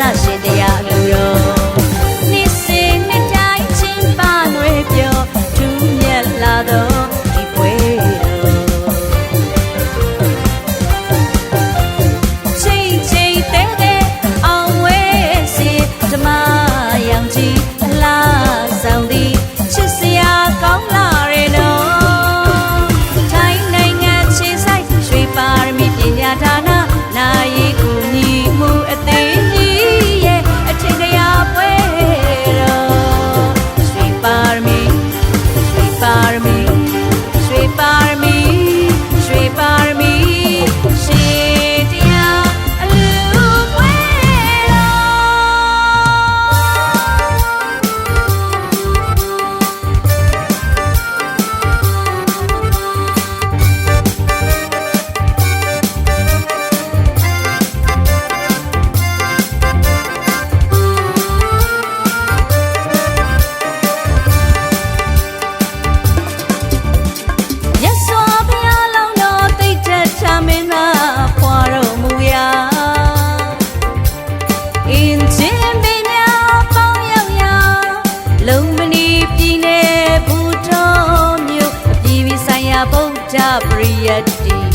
နာရှင်တရား Data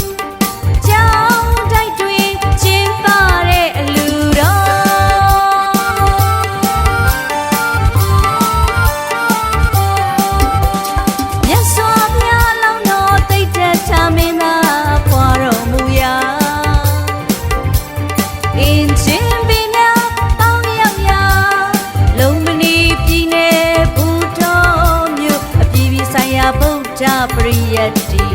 တပရိယတ္တိ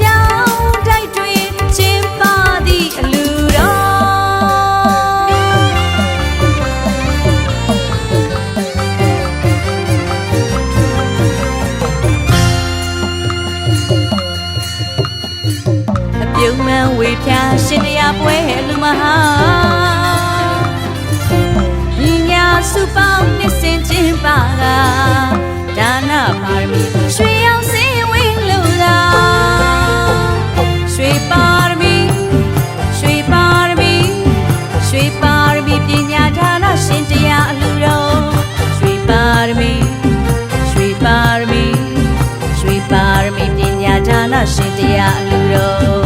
ကြောင်းတိုက်တွင်ချင်းပါသည့်အလူတော်အပြုံးမှန်ဝေဖြာရှင်တရားပွဲလူမဟာ know